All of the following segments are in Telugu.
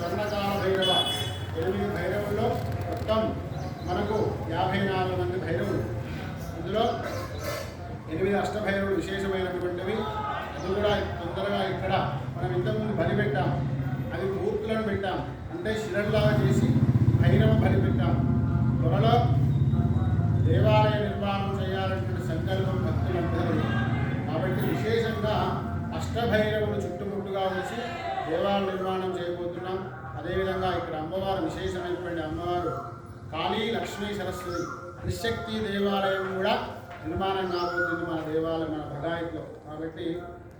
స్వర్ణకాల భైరవ. ఎనిమిది భైరవుల్లో మొత్తం మనకు యాభై నాలుగు మంది భైరవులు. ఇందులో ఎనిమిది అష్టభైరవులు విశేషమైనటువంటివి. అది కూడా తొందరగా ఇక్కడ మనం ఇంతకుముందు బలి పెట్టాం. అది మూర్తులను పెట్టాం. అంటే శిలల్లాగా చేసి భైరవ బలి పెట్టాం. త్వరలో దేవాలయ నిర్మాణం చేయాలనేటువంటి సంకల్పం భక్తులందరూ కాబట్టి విశేషంగా అష్టభైరవులు చుట్టుముట్టుగా వచ్చి దేవాలయ నిర్మాణం చేయబోతున్నాం. అదేవిధంగా ఇక్కడ అమ్మవారు విశేషమైనటువంటి అమ్మవారు కాళీ లక్ష్మీ సరస్వతి త్రిశక్తి దేవాలయం కూడా నిర్మాణం కాబోతుంది మన దేవాలయం మన బగాయిత్లో కాబట్టి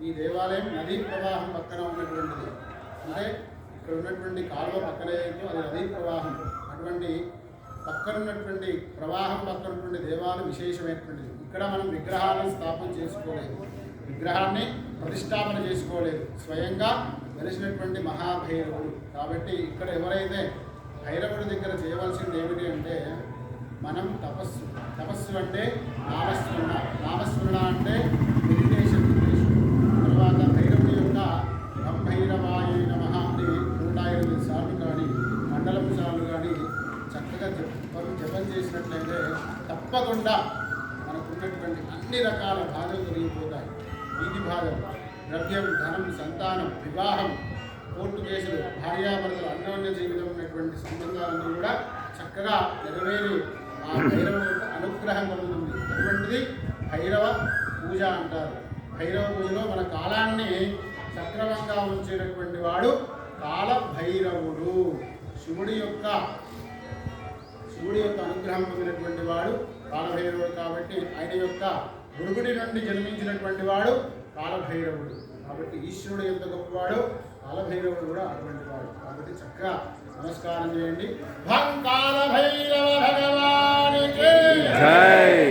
ఈ దేవాలయం నదీ ప్రవాహం పక్కన ఉన్నటువంటిది. అంటే ఇక్కడ ఉన్నటువంటి కాలువ పక్కన ఏదో అది నదీ ప్రవాహం. అటువంటి పక్కన ఉన్నటువంటి ప్రవాహం పక్కన ఉన్నటువంటి దేవాలయం విశేషమైనటువంటిది. ఇక్కడ మనం విగ్రహాలను స్థాపన చేసుకోలేదు. విగ్రహాన్ని ప్రతిష్టాపన చేసుకోలేదు. స్వయంగా వెలిసినటువంటి మహాభైరవుడు కాబట్టి ఇక్కడ ఎవరైతే భైరవుడి దగ్గర చేయవలసింది ఏమిటి అంటే మనం తపస్సు. తపస్సు అంటే నామస్మరణ. నామస్మరణ అంటే మెడిటేషన్ తర్వాత భైరవుడి యొక్క బ్రహ్మైరవాయ నమ అని నూట ఇరవై సార్లు కానీ మండలం సార్లు కానీ చక్కగా జపం జపం చేసినట్లయితే తప్పకుండా మనకున్నటువంటి అన్ని రకాల బాధలు తొలగిపోతాయి. వీధి బాధలు. ద్రవ్యం ధనం సంతానం వివాహం కోర్టు కేసులు భార్యాభర్తలు అన్యోన్య జీవితం ఉన్నటువంటి సంబంధాలన్నీ కూడా చక్కగా నెరవేరి ఆ భైరవ యొక్క అనుగ్రహం కలుగుతుంది. అటువంటిది భైరవ పూజ అంటారు. భైరవ పూజలో మన కాలాన్ని సక్రమంగా ఉంచేటటువంటి వాడు కాల భైరవుడు శివుడి యొక్క శివుడి యొక్క అనుగ్రహం పొందినటువంటి వాడు కాలభైరవుడు కాబట్టి ఆయన యొక్క గురుగుడి నుండి జన్మించినటువంటి వాడు కాలభైరవుడు. కాబట్టి ఈశ్వరుడు ఎంత గొప్పవాడు కాలభైరవుడు కూడా అటువంటి వాడు. కాబట్టి చక్కగా నమస్కారం చేయండి. భం కాలభైరవ జై.